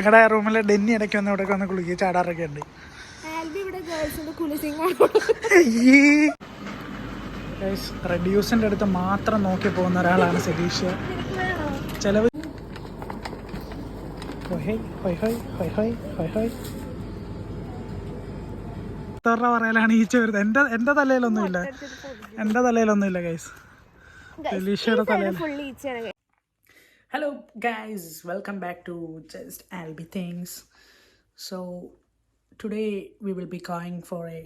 ഞങ്ങളുടെ റൂമിൽ ഡെന്നി ഇടയ്ക്ക് വന്ന് ഇവിടെ വന്ന് കുളിക്കുക ചാടാറൊക്കെ ഉണ്ട്. റെഡ്യൂസിന്റെ അടുത്ത് മാത്രം നോക്കി പോകുന്ന ഒരാളാണ് സതീഷ്. ചെലവ്. എത്ര രൂപ പറയാനാണ് ഈച്ച വരുന്നത് എന്റെ എന്റെ തലയിലൊന്നുമില്ല. എന്റെ തലയിലൊന്നുമില്ല ഗൈസ് സതീഷയുടെ തലയിൽ ഫുള്ള് ഈച്ചയാണ് Hello, guys, welcome back to Just so today we will be going for a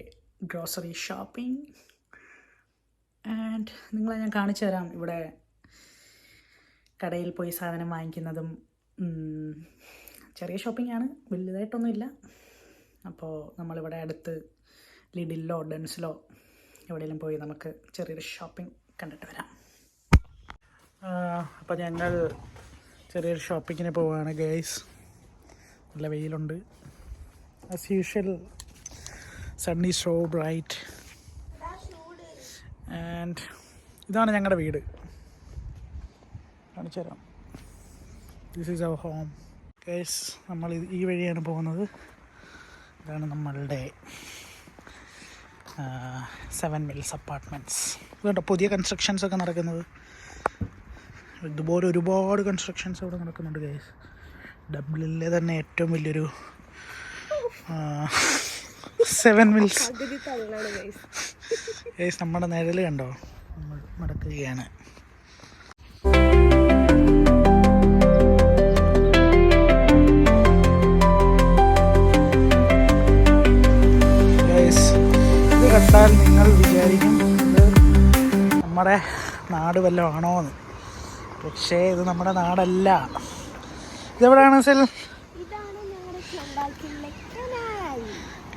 grocery shopping. And നിങ്ങളെ ഞാൻ കാണിച്ചു തരാം. ഇവിടെ കടയിൽ പോയി സാധനം വാങ്ങിക്കുന്നതും ചെറിയ ഷോപ്പിംഗ് ആണ്. വലുതായിട്ടൊന്നുമില്ല. അപ്പോൾ നമ്മളിവിടെ അടുത്ത് ലിഡിലോ ഡെൻസിലോ എവിടെയെങ്കിലും പോയി നമുക്ക് ചെറിയൊരു ഷോപ്പിംഗ് കണ്ടിട്ട് വരാം. അപ്പോൾ ഞങ്ങൾ ചെറിയൊരു ഷോപ്പിങ്ങിന് പോവുകയാണ് ഗൈസ് നല്ല വെയിലുണ്ട്. As usual sunny so bright and ഇതാണ് ഞങ്ങളുടെ വീട്. കാണിച്ചു തരാം. This is our home guys നമ്മൾ ഈ വഴിയാണ് പോകുന്നത്. ഇതാണ് നമ്മളുടെ സെവൻ മിൽസ് അപ്പാർട്ട്മെന്റ്സ് ഇതുകൊണ്ട് പുതിയ കൺസ്ട്രക്ഷൻസ് ഒക്കെ നടക്കുന്നത്? ഇതുപോലെ ഒരുപാട് കൺസ്ട്രക്ഷൻസ് അവിടെ നടക്കുന്നുണ്ട് ഗൈസ് ഡബ്ലിലെ തന്നെ ഏറ്റവും വലിയൊരു സെവൻ മിൽസ് ഗൈസ് നമ്മുടെ നിഴൽ കണ്ടോ? നമ്മൾ മടക്കുകയാണ്. കണ്ടാൽ നിങ്ങൾ വിചാരിക്കും നമ്മുടെ നാട് വല്ലതും ആണോ എന്ന് പക്ഷേ ഇത് നമ്മുടെ നാടല്ല. ഇതെവിടെയാണ് സെൽ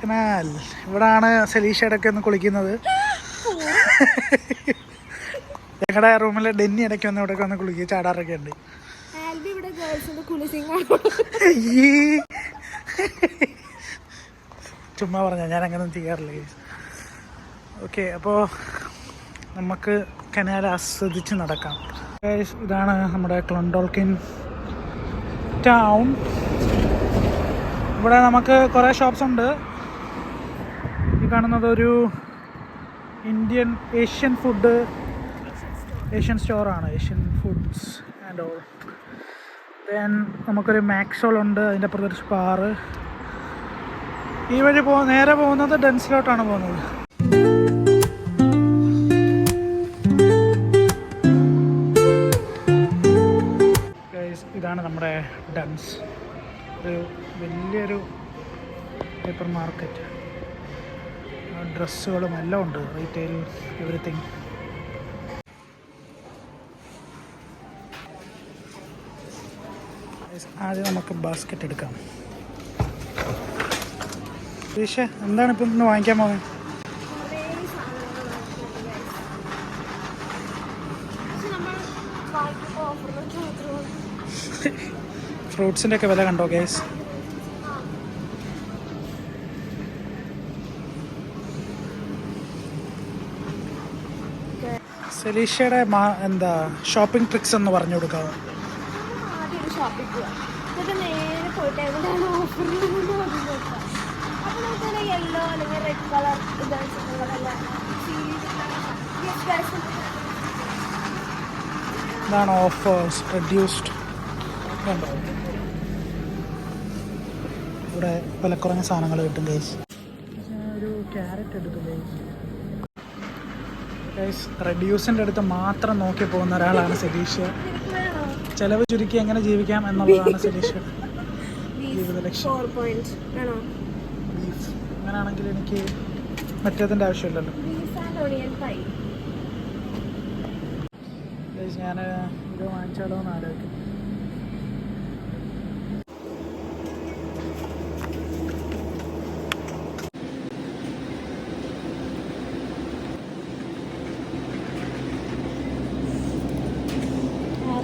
കനാൽ. ഇവിടാണ് സലീഷയുടെ ഒന്ന് കുളിക്കുന്നത്. ഞങ്ങളുടെ റൂമിലെ ഡെന്നി ഇടയ്ക്ക് വന്ന് ഇവിടെ വന്ന് കുളിക്കുക ചാടാറൊക്കെ ഉണ്ട്. ചുമ്മാ പറഞ്ഞ ഞാൻ അങ്ങനെ ചെയ്യാറില്ല ഓക്കെ അപ്പോൾ നമുക്ക് കനാൽ ആസ്വദിച്ച് നടക്കാം. ഇതാണ് നമ്മുടെ ക്ലണ്ടോൾക്കിൻ ടൗൺ ഇവിടെ നമുക്ക് കുറേ ഷോപ്സ് ഉണ്ട്. ഈ കാണുന്നത് ഒരു Indian Asian food Asian സ്റ്റോറാണ് Asian foods and all then നമുക്കൊരു മാക്സോൾ ഉണ്ട് അതിന്റെ അപ്പുറത്തൊരു സ്പാറ് ഈ വഴി പോ നേരെ പോകുന്നത് ഡെൻസിലോട്ടാണ് പോകുന്നത്. നമ്മുടെ ഡൻസ്. ഒരു വലിയൊരു പേപ്പർ മാർക്കറ്റ് ഡ്രസ്സുകളും എല്ലാം ഉണ്ട്. റീറ്റെയിൽ എവറിത്തിങ് ആദ്യം നമുക്ക് ബാസ്ക്കറ്റ് എടുക്കാം. ദീക്ഷ എന്താണ് ഇപ്പം ഇന്ന് വാങ്ങിക്കാൻ പോകുന്നത് കുറേ ഫ്രൂട്ട്സിന്റെ ഒക്കെ വില കണ്ടോ ഗൈസ് സെലീഷയുടെ എന്താ ഷോപ്പിംഗ് ട്രിക്സ് എന്ന് പറഞ്ഞു ഇതാണ് ഇതാണ് ഓഫേഴ്സ് റെഡ്യൂസ്ഡ് കണ്ടോ? ഇവിടെ വിലക്കുറഞ്ഞ സാധനങ്ങൾ കിട്ടും ഗൈസ് ഒരു ക്യാരറ്റ് എടുത്തു ഗൈസ് ഗൈസ് റെഡ്യൂസിന്റെ അടുത്ത് മാത്രം നോക്കി പോകുന്ന ഒരാളാണ് സതീഷ്. ചെലവ് ചുരുക്കി എങ്ങനെ ജീവിക്കാം എന്നുള്ളതാണ് സതീഷ്. ജീവിത ലക്ഷ്യം ഫോർ ബീഫ് അങ്ങനെയാണെങ്കിൽ എനിക്ക് മറ്റേതിന്റെ ആവശ്യമില്ലല്ലോ. ഞാൻ ഇത് വാങ്ങിച്ചാലോ എന്ന് ആലോചിക്കും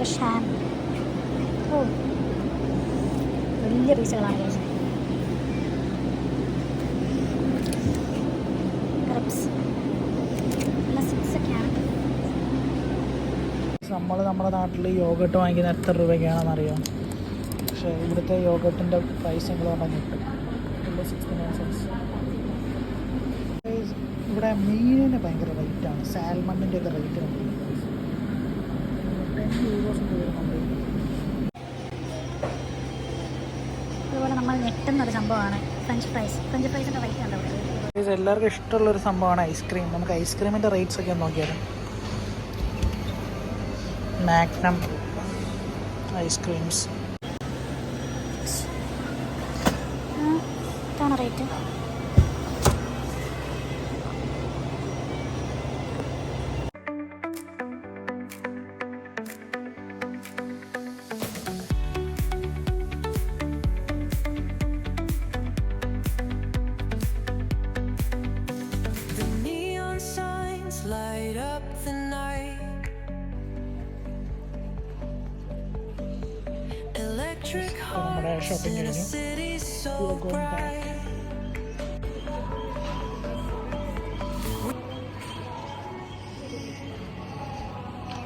ഷാൻ. ഓ. വലിയ പീസുകളാണ് നമ്മൾ നമ്മുടെ നാട്ടിൽ യോഗട്ട് വാങ്ങിക്കുന്ന എത്ര രൂപയ്ക്കാണെന്ന് അറിയാം പക്ഷെ ഇവിടുത്തെ യോഗട്ടിന്റെ പ്രൈസ് നിങ്ങൾ പറഞ്ഞാൽ കിട്ടും. ഇവിടെ മീനിന് ഭയങ്കര റേറ്റാണ് സാൽമണിന്റെ ഒക്കെ റേറ്റ് ടെൻ വരുന്നുണ്ട് അതുപോലെ നമ്മൾ ഞെട്ടുന്ന ഒരു സംഭവമാണ് ഫ്രഞ്ച് ഫ്രൈസ്. ഫ്രഞ്ച് ഫ്രൈസിന്റെ റേറ്റ് കണ്ടോ? ഇവിടെ ഇഷ്ടമുള്ള എല്ലാവർക്കും ഇഷ്ടമുള്ളൊരു സംഭവമാണ് ഐസ്ക്രീം. നമുക്ക് ഐസ്ക്രീമിന്റെ റേറ്റ്സ് ഒക്കെ നോക്കിയാലും? Magnum ice creams. Rate shopping കഴിഞ്ഞു city so We are going back. bright.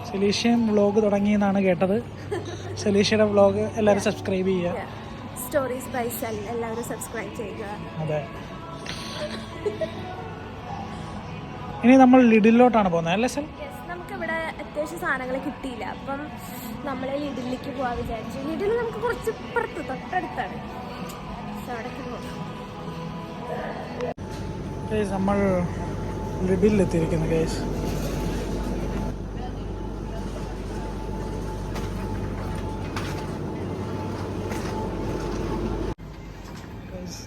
സെലീഷ്യൻ വ്ളോഗ് തുടങ്ങിയെന്നാണ് കേട്ടത്. സെലീഷ്യയുടെ വ്ളോഗ് എല്ലാവരും സബ്സ്ക്രൈബ് ചെയ്യുക. സ്റ്റോറീസ് ബൈസ് എല്ലാവരും സബ്സ്ക്രൈബ് ചെയ്യുക. അതെ. ഇനി നമ്മൾ ലിഡിലോട്ടാണ് പോകുന്നത് അല്ലേ സെൽ അത്യാവശ്യം സാധനങ്ങൾ കിട്ടിയില്ല. അപ്പം നമ്മൾ ലിഡിലേക്ക് പോകാൻ വിചാരിച്ചു. ലിഡിൽ നമുക്ക് കുറച്ച് ഇപ്പുറത്ത് തൊട്ടടുത്താണ്. അവിടേക്ക് നമ്മൾ ലിബിലെത്തിയിരിക്കുന്നു കേസ്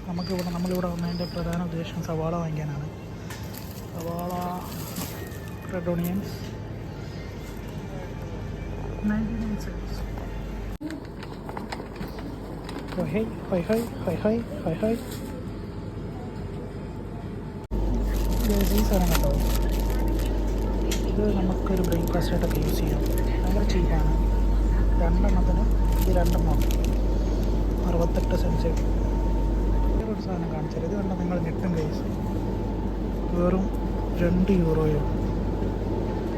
നമുക്കിവിടെ നമ്മളിവിടെ വന്നതിന്റെ പ്രധാന ഉദ്ദേശം സവാള വാങ്ങിക്കാനാണ്. സവാള red onions ninety nine Hoi hoi, hoi hoi, hoi hoi, hoi hoi. ഈ സാധനം കണ്ടോ ഇത് നമുക്കൊരു ബ്രേക്ക്ഫാസ്റ്റ് ആയിട്ടൊക്കെ യൂസ് ചെയ്യാം. ഭയങ്കര ചീപ്പാണ് രണ്ടെണ്ണത്തിന് ഇത് രണ്ടെണ്ണം അറുപത്തെട്ട് സെൻസ് വേറൊരു സാധനം കാണിച്ചാൽ ഇത് കണ്ട നിങ്ങൾ ഞെട്ടും ഗൈസ് വെറും രണ്ട് യൂറോയോ.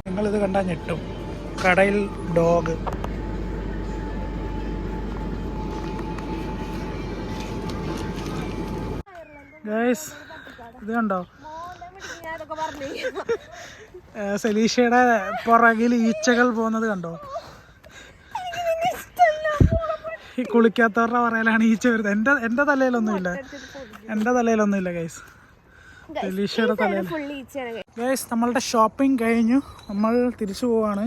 നിങ്ങളിത് കണ്ടാൽ ഞെട്ടും. കടയിൽ ഡോഗ്. ഗൈസ് ഇത് കണ്ടോ? സലീഷയുടെ പുറകിൽ ഈച്ചകൾ പോകുന്നത് കണ്ടോ? ഈ കുളിക്കാത്തവരുടെ പറയലാണ് ഈച്ച വരുന്നത്. എന്റെ എന്റെ തലയിലൊന്നുമില്ല. എന്റെ തലയിലൊന്നുമില്ല ഗൈസ്. സലീഷയുടെ തലയിൽ ഗൈസ്. നമ്മളുടെ ഷോപ്പിംഗ് കഴിഞ്ഞു. നമ്മൾ തിരിച്ചു പോവാണ്.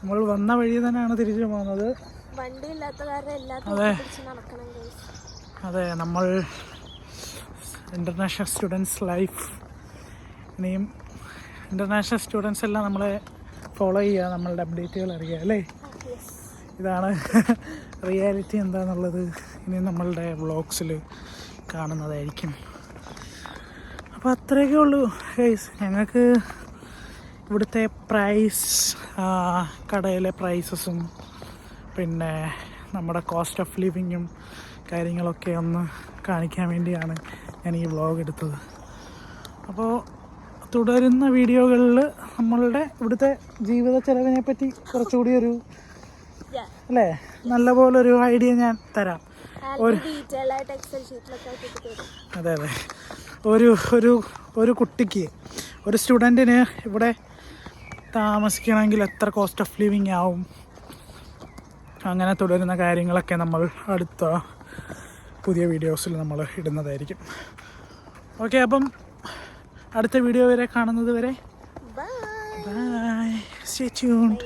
നമ്മൾ വന്ന വഴി തന്നെയാണ് തിരിച്ചു പോകുന്നത്. അതെ. അതെ നമ്മൾ ഇന്റർനാഷണൽ സ്റ്റുഡൻസ് ലൈഫ് ഇനിയും ഇന്റർനാഷണൽ സ്റ്റുഡൻസ് എല്ലാം നമ്മളെ ഫോളോ ചെയ്യുക നമ്മളുടെ അപ്ഡേറ്റുകൾ അറിയുക അല്ലേ. ഇതാണ് റിയാലിറ്റി എന്താണെന്നുള്ളത് ഇനി നമ്മളുടെ വ്ളോഗ്സിൽ കാണുന്നതായിരിക്കും. അപ്പോൾ അത്രയൊക്കെ ഉള്ളൂ ഗൈസ് ഞങ്ങൾക്ക് ഇവിടുത്തെ പ്രൈസ് കടയിലെ പ്രൈസസും പിന്നെ നമ്മുടെ കോസ്റ്റ് ഓഫ് ലിവിങ്ങും കാര്യങ്ങളൊക്കെ ഒന്ന് കാണിക്കാൻ വേണ്ടിയാണ് ഞാൻ ഈ വ്ളോഗ് എടുത്തത്. അപ്പോൾ തുടരുന്ന വീഡിയോകളിൽ നമ്മളുടെ ഇവിടുത്തെ ജീവിത ചെലവിനെ പറ്റി കുറച്ചുകൂടി ഒരു. അല്ലേ? നല്ലപോലെ ഒരു ഐഡിയ ഞാൻ തരാം. ഒരു അതെ അതെ. ഒരു ഒരു ഒരു കുട്ടിക്ക് ഒരു സ്റ്റുഡന്റിന് ഇവിടെ താമസിക്കണമെങ്കിൽ എത്ര കോസ്റ്റ് ഓഫ് ലിവിങ് ആവും? അങ്ങനെ തുടരുന്ന കാര്യങ്ങളൊക്കെ നമ്മൾ അടുത്ത പുതിയ വീഡിയോസിൽ നമ്മൾ ഇടുന്നതായിരിക്കും. ഓക്കെ അപ്പം അടുത്ത വീഡിയോ വരെ കാണുന്നത് വരെ ബൈ ബൈ സ്റ്റേ ട്യൂൺഡ്